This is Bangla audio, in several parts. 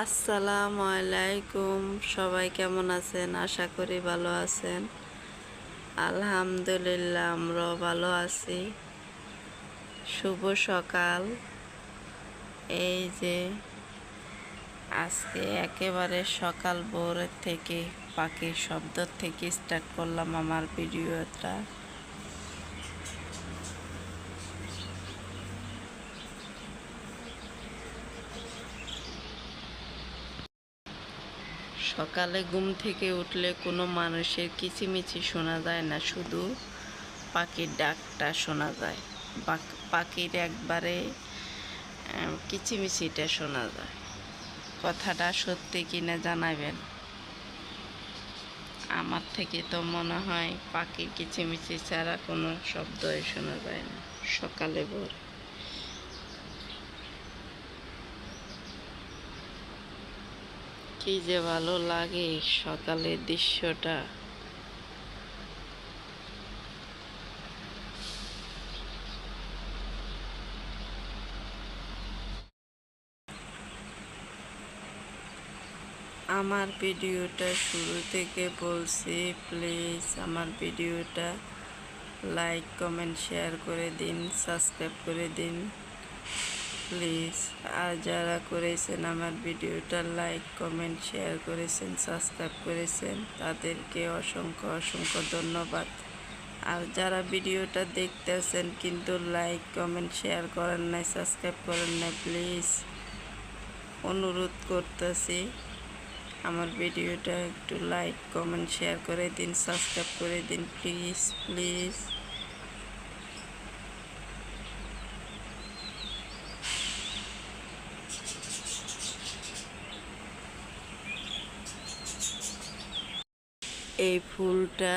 আসসালামু আলাইকুম। সবাই কেমন আছেন? আশা করি ভালো আছেন। আলহামদুলিল্লাহ, আমরাও ভালো আছি। শুভ সকাল। এই যে আজকে একেবারে সকাল ভোরের থেকে পাখির শব্দ থেকে স্টার্ট করলাম আমার ভিডিওটা সকালে ঘুম থেকে উঠলে কোনো মানুষের কিচিমিচি শোনা যায় না, শুধু পাখির ডাকটা শোনা যায়। পাখির একবারে কিচিমিচিটা শোনা যায়। কথাটা সত্যি কিনা জানাবেন? আমার থেকে তো মনে হয় পাখির কিচিমিচি ছাড়া কোনো শব্দই শোনা যায় না। সকালে ভোর। কি যে ভালো লাগে সকালের দৃশ্যটা। আমার ভিডিওটা শুরু থেকে বলছি প্লিজ আমার ভিডিওটা লাইক কমেন্ট শেয়ার করে দিন সাবস্ক্রাইব করে দিন। প্লিজ, আর যারা করেছেন আমার ভিডিওটা লাইক, কমেন্ট, শেয়ার করেছেন, সাবস্ক্রাইব করেছেন, তাদেরকে অসংখ্য অসংখ্য ধন্যবাদ। আর যারা ভিডিওটা দেখতেছেন কিন্তু লাইক, কমেন্ট, শেয়ার করেন নাই, সাবস্ক্রাইব করেন নাই, প্লিজ অনুরোধ করতেছি আমার ভিডিওটা একটু লাইক, কমেন্ট, শেয়ার করে দিন, সাবস্ক্রাইব করে দিন, প্লিজ প্লিজ। এই ফুলটা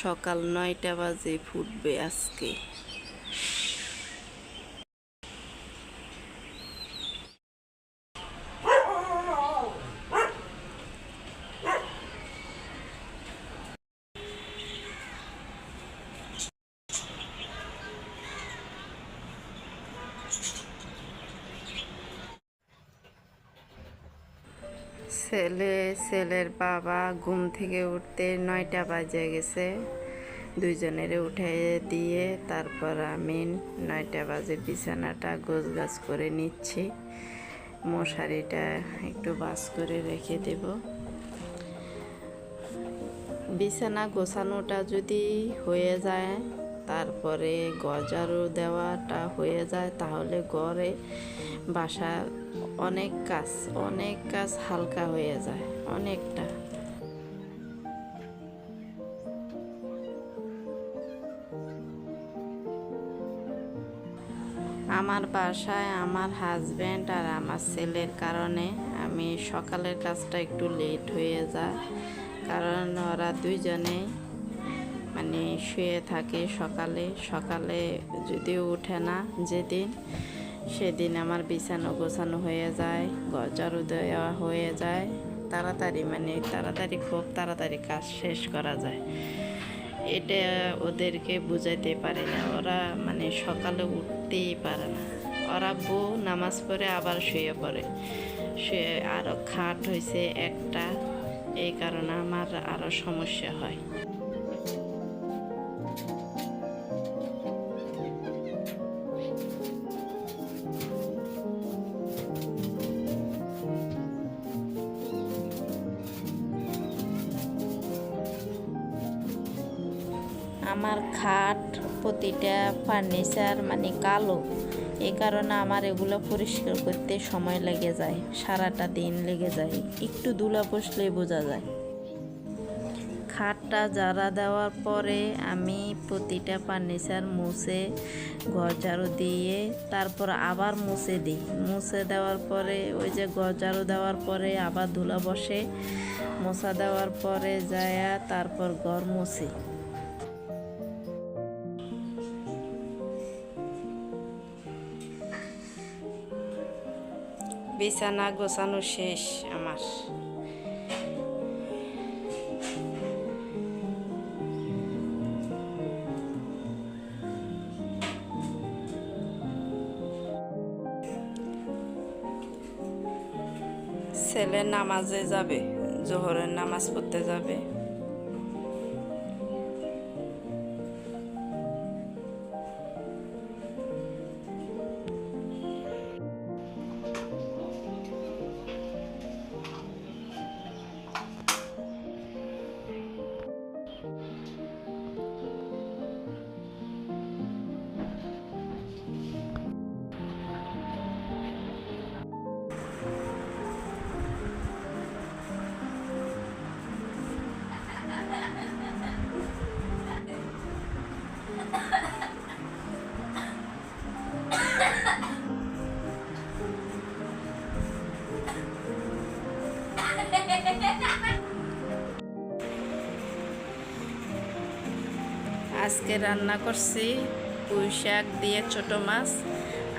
সকাল নয়টা বাজে ফুটবে আজকে। ছেলে, ছেলের বাবা ঘুম থেকে উঠতে নয়টা বাজে গেছে। দুইজনের উঠে দিয়ে তারপর আমি নয়টা বাজে বিছানাটা গোছ গাছ করে নিচ্ছি। মশারিটা একটু বাস করে রেখে দেব। বিছানা গোছানোটা যদি হয়ে যায়, তারপরে গজারও দেওয়াটা হয়ে যায়, তাহলে ঘরে বাসা অনেক কাজ অনেক কাজ হালকা হয়ে যায়, অনেকটা। আমার বাসায় আমার হাজব্যান্ড আর আমার ছেলের কারণে আমি সকালের কাজটা একটু লেট হয়ে যায়। কারণ ওরা দুইজনে মানে শুয়ে থাকে সকালে। সকালে যদিও উঠে না যেদিন সেদিন আমার বিছানো গোছানো হয়ে যায়, গজারু দেওয়া হয়ে যায়। তাড়াতাড়ি মানে তাড়াতাড়ি, খুব তাড়াতাড়ি কাজ শেষ করা যায়। এটা ওদেরকে বুঝাইতে পারে না, ওরা মানে সকালে উঠতেই পারে না। ওরা বউ নামাজ পড়ে আবার শুয়ে পড়ে। শুয়ে আরও খাট হয়েছে একটা, এই কারণে আমার আরও সমস্যা হয়। খাট, প্রতিটা ফার্নিচার মানে কালো। এই কারণে আমার এগুলো পরিষ্কার করতে সময় লেগে যায়, সারাটা দিন লেগে যায়, একটু ধুলা বসলেই বোঝা যায়। খাটটা জারা দেওয়ার পরে আমি প্রতিটা ফার্নিচার মুছে ঘর ঝাড়ু দিয়ে, তারপর আবার মুছে দিই। মুছে দেওয়ার পরে, ওই যে ঘর ঝাড়ু দেওয়ার পরে আবার ধুলা বসে, মোছা দেওয়ার পরে যায় তারপর ঘর মুছি। বিছানা গোছানো শেষ আমার। ছেলে নামাজে যাবে জোহরের নামাজ পড়তে যাবে। আজকে রান্না করছি পুঁই শাক দিয়ে ছোট মাছ।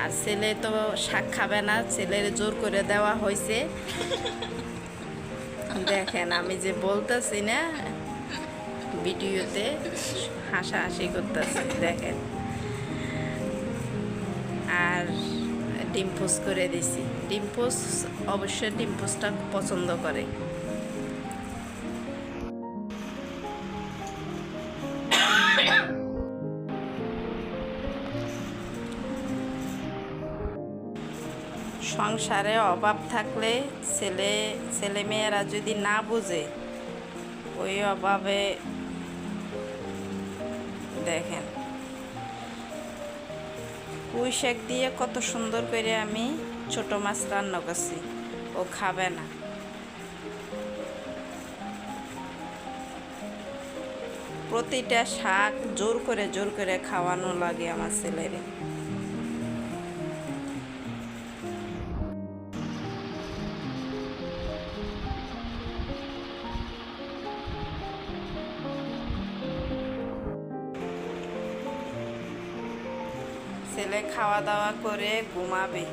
আর ছেলে তো শাক খাবে না, ছেলের জোর করে দেওয়া হয়েছে। দেখেন, আমি যে বলতেছি না, ভিডিওতে হাসাহাসি করতেছি, দেখেন। আর ডিম পোস করে দিছি। ডিম পোস অবশ্যই ডিম পোসটা পছন্দ করে। সংসারে অভাব থাকলে ছেলে ছেলে মেয়েরা যদি না বুঝে, ওই অভাবে দেখেন। পুঁই শাক দিয়ে কত সুন্দর করে আমি ছোট মাছ রান্না করছি, ও খাবে না। প্রতিটা শাক জোর করে জোর করে খাওয়ানো লাগে আমার ছেলেরে। ছেলে খাওয়া দাওয়া করে ঘুমাবে।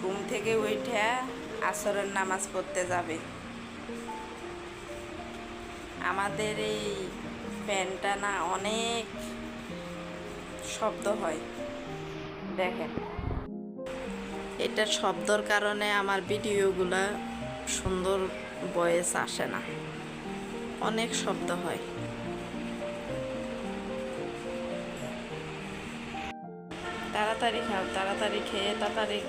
ঘুম থেকে উঠে আসরের নামাজ পড়তে যাবে। আমাদের এই ফ্যানটা না অনেক শব্দ হয়। দেখেন। এটা শব্দর কারণে আমার ভিডিওগুলা সুন্দর বয়েস আসে না। অনেক শব্দ হয়। তাড়াতাড়ি খাও, তাড়াতাড়ি খেয়ে তাড়াতাড়ি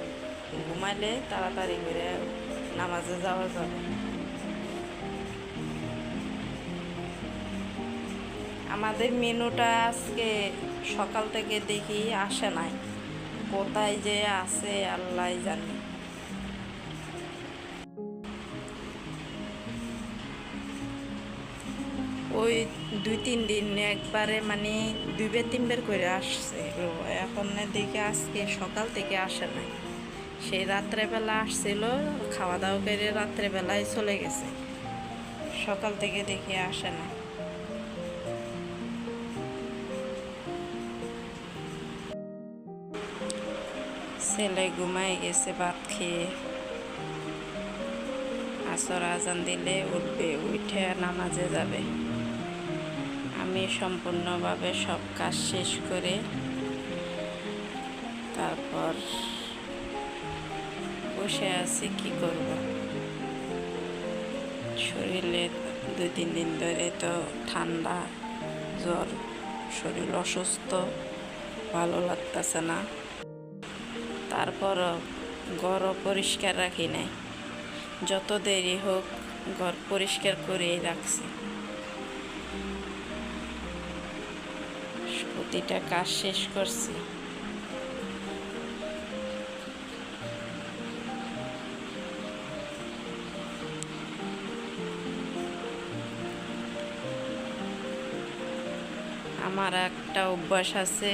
ঘুমাইলে তাড়াতাড়ি করে নামাজে যাওয়া যাবে। আমাদের মেনুটা আজকে সকাল থেকে দেখি আসে নাই। কোথায় যে আছে আল্লাহ জানে। ওই দুই, তিন দিন একবারে মানে দুই বের তিন বের করে আসছে। এখন দেখে আজকে সকাল থেকে আসে নাই। সেই রাত্রেবেলা আসছিল খাওয়া দাওয়া করে রাত্রেবেলায় চলে গেছে। সকাল থেকে দেখে আসে না ছেলে ঘুমাই গেছে, ভাত খেয়ে। আসর আজান দিলে উঠবে, উঠে নামাজে যাবে। আমি সম্পূর্ণভাবে সব কাজ শেষ করে তারপর বসে আছি, কি করব? শরীরে দুই, তিন দিন ধরে তো ঠান্ডা, জ্বর, শরীর অসুস্থ, ভালো লাগতেছে না। তারপরও ঘরও পরিষ্কার রাখি নাই। যত দেরি হোক ঘর পরিষ্কার করেই রাখছি। প্রতিটা কাজ শেষ করছি। আমার একটা অভ্যাস আছে,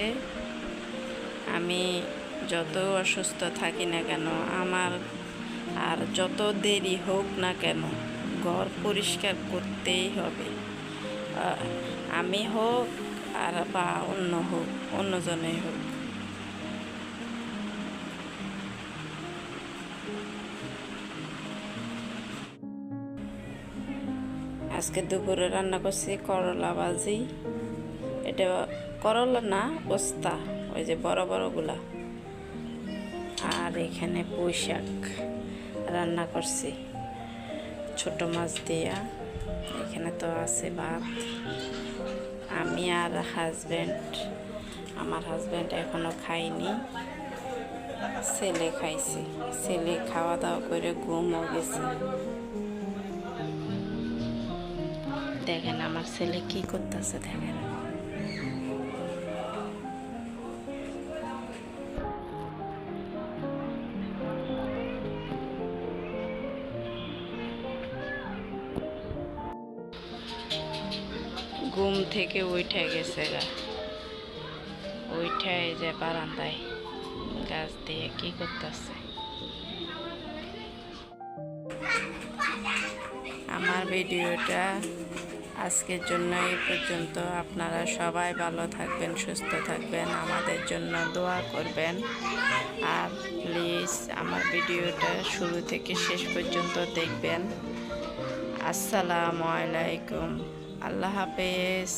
আমি যত অসুস্থ থাকি না কেন, আমার আর যত দেরি হোক না কেন, ঘর পরিষ্কার করতেই হবে। আমি হোক আর বা অন্য হোক অন্যজনে হোক। আজকে দুপুরে রান্না করছি করলা ভাজি। এটা করলা না, বস্তা, ওই যে বড় বড়গুলা। আর এখানে পুঁই শাক রান্না করছি। ছোট মাছ দিয়া, এখানে তো আছে ভাত। আমি আর হাজব্যান্ড আমার হাজব্যান্ড এখনও খাইনি। ছেলে খাইছে। ছেলে খাওয়া দাওয়া করে ঘুমও গেছে। দেখেন আমার ছেলে কি করতেছে, দেখেন। ঘুম থেকে উঠে গেছে গা। উঠে যে বারান্দায় গাছ দিয়ে কি করতেছে। আমার ভিডিওটা আজকের জন্য এই পর্যন্ত। আপনারা সবাই ভালো থাকবেন, সুস্থ থাকবেন, আমাদের জন্য দোয়া করবেন। আর প্লিজ আমার ভিডিওটা শুরু থেকে শেষ পর্যন্ত দেখবেন। আসসালামু আলাইকুম। আল্লাহ হাফেজ।